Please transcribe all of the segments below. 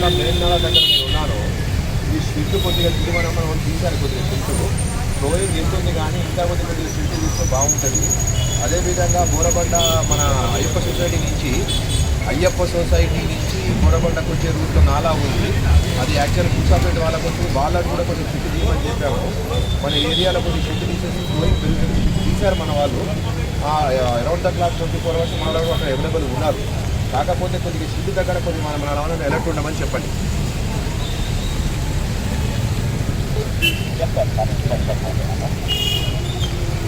Main Telangana దగ్గర నేను ఉన్నాను ఈ షిఫ్ట్ కొద్దిగా తిరిగి మనం తీశారు కొద్దిగా షిఫ్ట్ ఫ్లోయింగ్ వెళ్తుంది కానీ ఇంకా కొద్దిగా కొద్దిగా షిఫ్ట్ తీస్తే బాగుంటుంది. అదేవిధంగా బోరబండ మన అయ్యప్ప సొసైటీ నుంచి అయ్యప్ప సొసైటీ నుంచి బోరబండకు వచ్చే రూట్లో నాలా ఉంది. అది యాక్చువల్ ముసాపేట వాళ్ళకు వచ్చి వాళ్ళకు కూడా కొంచెం షిఫ్ట్ తీయమని చెప్పాము. మన ఏరియాలో కొంచెం షిఫ్ట్ తీసేసి ఫ్లోయింగ్ పెరుగుతుంది. తీశారు మన వాళ్ళు. Around the clock twenty four hours మన వాళ్ళు అక్కడ అవైలబుల్ ఉన్నారు. కాకపోతే కొద్దిగా సిద్ధి దగ్గర కొద్దిగా మనం మన వాళ్ళని అలర్ట్ ఉండమని చెప్పండి.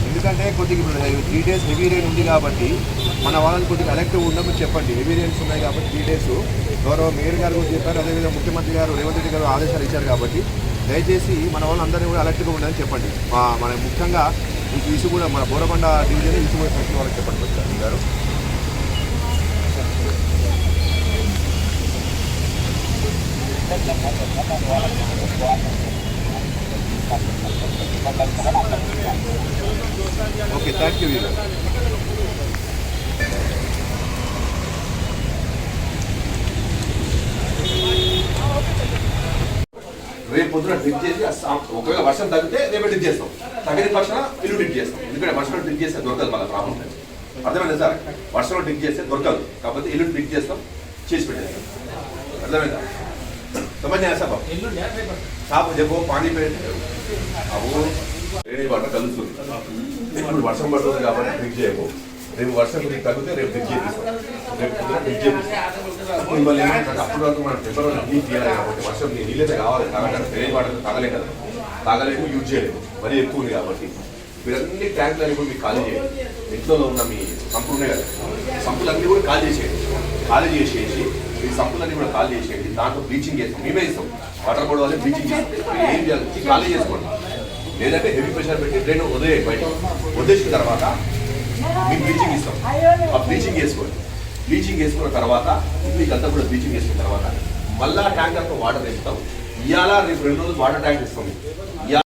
ఎందుకంటే కొద్దిగా త్రీ డేస్ హెవీ రైన్ ఉంది కాబట్టి మన వాళ్ళని కొద్దిగా ఎలక్టివ్ ఉండమని చెప్పండి. హెవీ రైన్స్ ఉన్నాయి కాబట్టి త్రీ డేస్ గౌరవ మేయర్ గారు కూడా చెప్పారు. అదేవిధంగా ముఖ్యమంత్రి గారు రేవంత్ రెడ్డి గారు ఆదేశాలు ఇచ్చారు కాబట్టి దయచేసి మన వాళ్ళందరినీ కూడా అలర్ట్గా ఉండని చెప్పండి. మన ముఖ్యంగా ఈ ఇసు కూడా మన బోరబండ డివిజన్ ఇసు కూడా వాళ్ళకి చెప్పండి. గారు. ఓకే థ్యాంక్ యూ వీరు రేపు పొద్దున డ్రిప్ చేసి ఒకవేళ వర్షం తగ్గితే రేపు డ్రిప్ చేస్తాం. తగ్గని పక్షాన ఇల్లు డ్రిప్ చేస్తాం. ఎందుకంటే వర్షంలో డ్రిప్ చేస్తే దొరకదు మళ్ళీ ప్రాబ్లం. అర్థమైంది అర్థమైందా సార్? వర్షంలో డ్రిప్ చేస్తే దొరకదు. కాకపోతే ఇల్లు డ్రిప్ చేస్తాం. చేసి పెట్టేస్తాం. అర్థమైందా? समझ नहीं आया सब आप साहब देखो पानी पे अब वो డ్రైనేజ్ వాటర్ కలుస్తుంది ఇప్పుడు వర్షం పడుతుంది కాబట్టి డ్రిప్ చేయకు రేపు వర్షం కొద్దిగా తగ్గితే రేపు డ్రిప్ చేపిస్తాం రేపు పొద్దున డ్రిప్ చేపిస్తాం మిమ్మల్ని ఏమంటారు అప్పుడు వరకు మనం ఫిబ్రవరి నీళ్ళు తీయాలి కాబట్టి వర్షం నీళ్ళైతే కావాలి తాగడానికి డ్రైనేజ్ వాటర్ తాగలే కదా తాగలేము యూజ్ చేయలేము మరీ ఎక్కువ ఉంది కాబట్టి మీరన్ని ట్యాంకులు అన్ని కూడా మీకు ఖాళీ చేయండి ఇంట్లో ఉన్న మీ సంపులు ఉన్నాయి కదా సంపులన్నీ కూడా ఖాళీ చేసేయండి ఖాళీ చేసేసి ఈ సంపులన్నీ కూడా ఖాళీ చేసేయండి. దాంట్లో బ్లీచింగ్ చేస్తాం. మేమే ఇస్తాం వాటర్ బోర్డు వాళ్ళే బ్లీచింగ్ చేస్తాం ఏం చేయాలి? ఖాళీ చేసుకోండి. లేదంటే హెవీ ప్రెషర్ పెట్టి డ్రైన్ వదిలే బయట వదిలేసిన తర్వాత మీకు బ్లీచింగ్ ఇస్తాం. ఆ బ్లీచింగ్ వేసుకోండి బ్లీచింగ్ వేసుకున్న తర్వాత మీకు అంతా కూడా బ్లీచింగ్ వేసుకున్న తర్వాత మళ్ళా ట్యాంకర్తో వాటర్ వేస్తాం. ఇవాళ రేపు రెండు రోజులు వాటర్ ట్యాంక్ ఇస్తాం.